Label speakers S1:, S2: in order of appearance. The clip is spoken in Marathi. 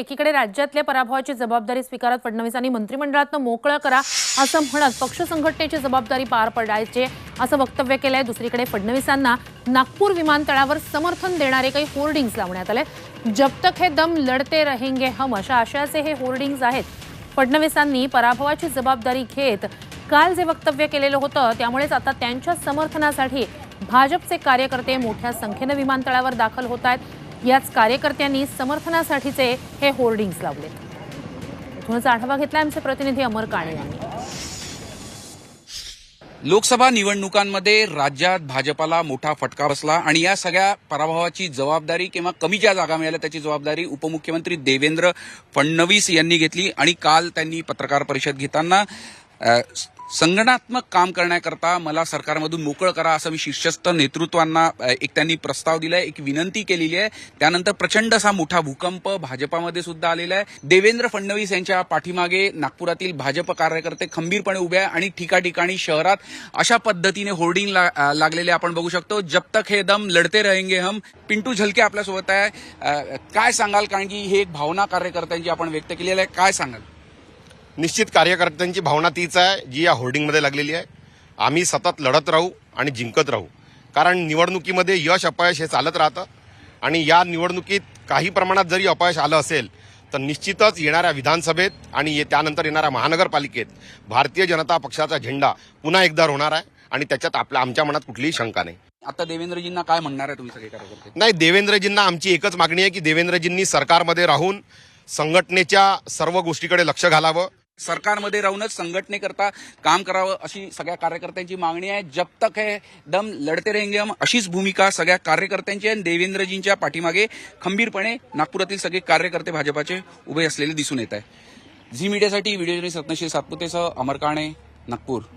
S1: एकीकडे राज्यातल्या पराभवाची जबाबदारी स्वीकारत फडणवीसांनी मंत्रिमंडळातनं मोकळं करा असं म्हणत पक्ष संघटनेची जबाबदारी पार पडायचे असं वक्तव्य केलंय. दुसरीकडे फडणवीसांना नागपूर विमानतळावर समर्थन देणारे काही होर्डिंग्स लावण्यात आले. जब तक हे दम लढते रहेंगे हम अशा आशयाचे हे होर्डिंग्ज आहेत. फडणवीसांनी पराभवाची जबाबदारी घेत काल जे वक्तव्य केलेलं होतं त्यामुळेच आता त्यांच्या समर्थनासाठी भाजपचे कार्यकर्ते मोठ्या संख्येनं विमानतळावर दाखल होत आहेत. याच कार्यकर्त्यांनी समर्थनासाठीचे हे होर्डिंग्स लावले. इथूनच आढावा घेतला आमचे प्रतिनिधी अमर काणे यांनी.
S2: लोकसभा निवडणुकांमध्ये राज्यात भाजपाला मोठा फटका बसला आणि या सगळ्या पराभवाची जबाबदारी किंवा कमी ज्या जागा मिळाल्या त्याची जबाबदारी उपमुख्यमंत्री देवेंद्र फडणवीस यांनी घेतली आणि काल त्यांनी पत्रकार परिषद घेताना संगणात्मक काम करण्याकरता मला सरकारमधून मोकळ करा असं मी शीर्षस्थ नेतृत्वांना एक त्यांनी प्रस्ताव दिलाय एक विनंती केलेली आहे. त्यानंतर प्रचंड असा मोठा भूकंप भाजपामध्ये सुद्धा आलेला आहे. देवेंद्र फडणवीस यांच्या पाठीमागे नागपुरातील भाजप कार्यकर्ते खंबीरपणे उभे आहे आणि ठिकाठिकाणी शहरात अशा पद्धतीने होर्डिंग ला- लागलेले आपण बघू शकतो. जब तक हे दम लढते रहेंगे हम. पिंटू झलके आपल्यासोबत आहे. काय सांगाल? कारण की हे एक भावना कार्यकर्त्यांची आपण व्यक्त केलेली आहे. काय सांगाल?
S3: निश्चित कार्यकर्त्यांची भावना तीच आहे जी या होर्डिंगमध्ये लागलेली आहे. आम्ही सतत लढत राहू आणि जिंकत राहू. कारण निवडणुकीमध्ये यश अपयश हे चालत राहतं. आणि या निवडणुकीत काही प्रमाणात जरी अपयश आलं असेल तर निश्चितच येणाऱ्या विधानसभेत आणि ये- त्यानंतर येणाऱ्या महानगरपालिकेत भारतीय जनता पक्षाचा झेंडा पुन्हा एकदा होणार आहे आणि त्याच्यात आपल्या आमच्या मनात कुठलीही शंका नाही.
S2: आता देवेंद्रजींना काय म्हणणार आहे तुम्ही सगळे कार्यकर्ते?
S3: नाही देवेंद्रजींना आमची एकच मागणी आहे की देवेंद्रजींनी सरकारमध्ये राहून संघटनेच्या सर्व गोष्टीकडे लक्ष घालावं.
S2: सरकारमध्ये राहूनच संघटनेकरता काम करावं अशी सगळ्या कार्यकर्त्यांची मागणी आहे. जब तक हे दम लढते रहेंगे हम अशीच भूमिका सगळ्या कार्यकर्त्यांची आणि देवेंद्रजींच्या पाठीमागे खंबीरपणे नागपुरातील सगळे कार्यकर्ते भाजपाचे उभे असलेले दिसून येत आहे. झी मीडियासाठी व्हिडिओ जर्नलिस्ट रत्नश्री सातपुतेसह अमर काणे नागपूर.